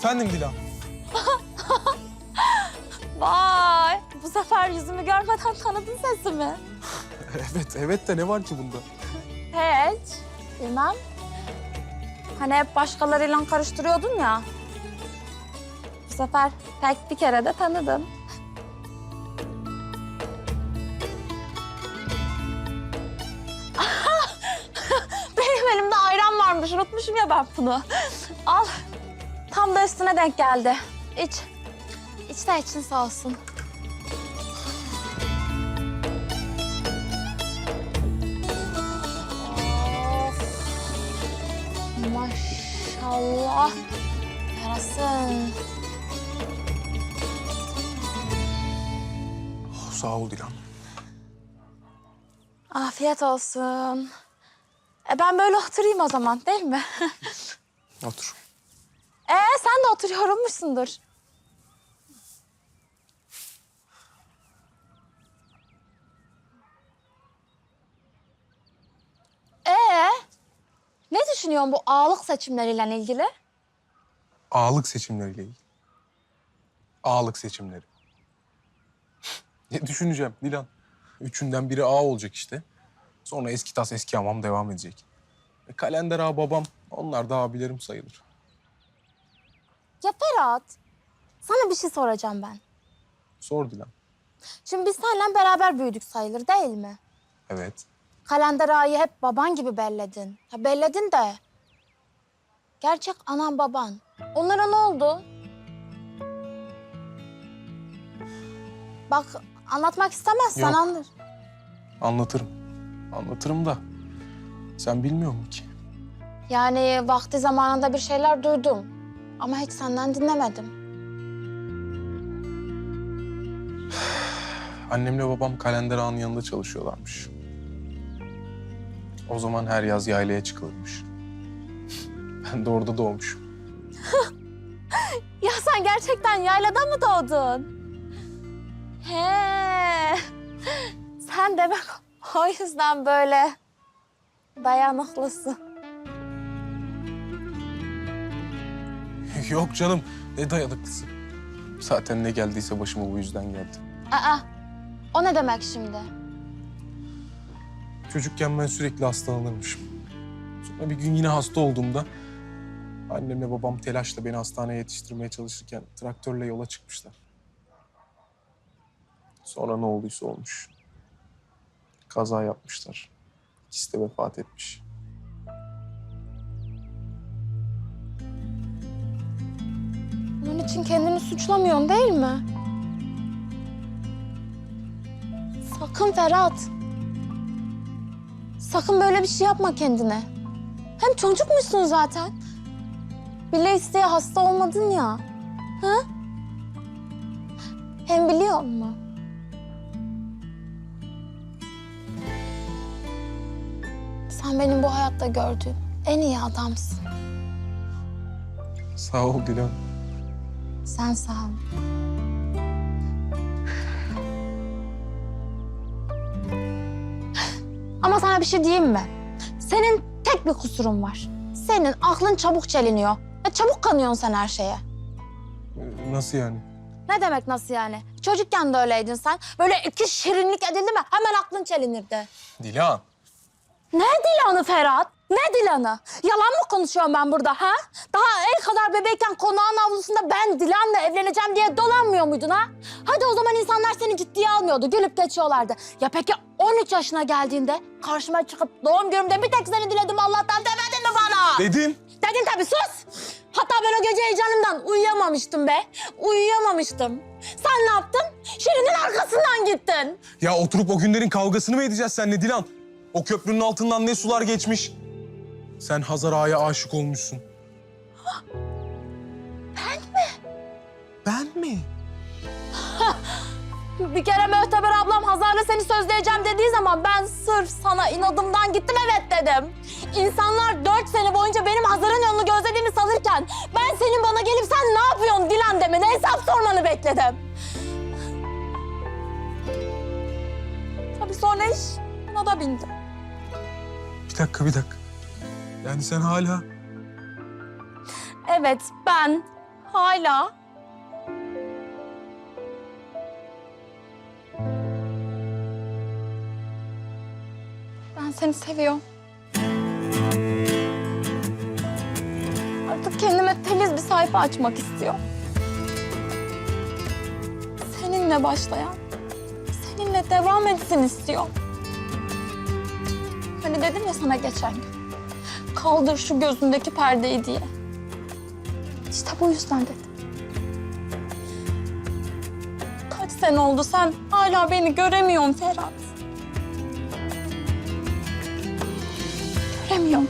Efendim Dilan? Vay, bu sefer yüzümü görmeden tanıdın sesimi. Evet, evet de ne var ki bunda? Hiç, bilmem. Hani hep başkalarıyla karıştırıyordun ya. Bu sefer tek bir kere de tanıdım. Benim elimde ayran varmış, unutmuşum ya ben bunu. Al, tam da üstüne denk geldi. İç. İç de için sağ olsun. Maşallah. Yarasın. Oh, sağ ol Dilan. Afiyet olsun. E ben böyle oturayım o zaman değil mi? Otur. Ee sen de oturuyormuşsundur. Ee, ne düşünüyorsun bu ağalık seçimleriyle ilgili? Ağalık seçimleriyle ilgili. Ağalık seçimleri. ne düşüneceğim Dilan? Üçünden biri ağa olacak işte. Sonra eski tas eski hamam devam edecek. E, kalender ağa babam, onlar da abilerim sayılır. Ya Ferhat, sana bir şey soracağım ben. Sor Dilan. Şimdi biz seninle beraber büyüdük sayılır değil mi? Evet. Kalender ağayı hep baban gibi belledin. Ha belledin de. Gerçek anan baban. Onlara ne oldu? Bak anlatmak istemezsen Yok. anlar. Anlatırım. Anlatırım da. Sen bilmiyor musun ki? Yani vakti zamanında bir şeyler duydum. Ama hiç senden dinlemedim. Annemle babam kalender ağanın yanında çalışıyorlarmış. O zaman her yaz yaylaya çıkılırmış. Ben de orada doğmuşum. Ya sen gerçekten yaylada mı doğdun? He. Sen demek o yüzden böyle dayanıklısın. Yok canım, ne dayanıklısı. Zaten ne geldiyse başıma bu yüzden geldi. Aa, o ne demek şimdi? Çocukken ben sürekli hastalanırmışım. Sonra bir gün yine hasta olduğumda annemle babam telaşla beni hastaneye yetiştirmeye çalışırken traktörle yola çıkmışlar. Sonra ne olduysa olmuş. Kaza yapmışlar. İkisi de vefat etmiş. Bunun için kendini suçlamıyorsun değil mi? Sakın Ferhat. Sakın böyle bir şey yapma kendine. Hem çocukmuşsun zaten. Bile isteye hasta olmadın ya. Ha? Hem biliyor musun? Sen benim bu hayatta gördüğüm en iyi adamsın. Sağ ol Dilan. Sen sağ ol. Ama sana bir şey diyeyim mi? Senin tek bir kusurun var. Senin aklın çabuk çeliniyor. Ve çabuk kanıyorsun sen her şeye. Nasıl yani? Ne demek nasıl yani? Çocukken de öyleydin sen. Böyle iki şirinlik edildi mi hemen aklın çelinirdi. Dilan. Ne Dilan'ı Ferhat? Ne Dilan'ı? Yalan mı konuşuyorum ben burada ha? Daha el kadar bebekken konağın avlusunda ben Dilan'la evleneceğim diye dolanmıyor muydun ha? Hadi o zaman insanlar seni ciddiye almıyordu, gülüp geçiyorlardı. Ya peki 13 yaşına geldiğinde karşıma çıkıp doğum günümde bir tek seni diledim Allah'tan demedin mi bana? Dedim. Dedin tabii sus. Hatta ben o gece heyecanımdan uyuyamamıştım be. Uyuyamamıştım. Sen ne yaptın? Şirin'in arkasından gittin. Ya oturup o günlerin kavgasını mı edeceğiz seninle Dilan? O köprünün altından ne sular geçmiş. Sen Hazar Ağa'ya aşık olmuşsun. Ben mi? Ben mi? Bir kere Möhteber ablam Hazar'la seni sözleyeceğim dediği zaman ben sırf sana inadımdan gittim evet dedim. İnsanlar dört sene boyunca benim Hazar'ın yolunu gözlediğimi sanırken ben senin bana gelip sen ne yapıyorsun Dilan demeni, hesap sormanı bekledim. Tabii sonra iş buna da bindi. Bir dakika, bir dakika. Yani sen hala... Evet ben Hala. Ben seni seviyorum. Artık kendime temiz bir sayfa açmak istiyorum. Seninle başlayan, seninle devam etsin istiyorum. Hani dedim ya sana geçen gün. Kaldır şu gözündeki perdeyi diye. İşte bu yüzden dedim. Kaç sene oldu sen hala beni göremiyorsun Ferhat. Göremiyorum.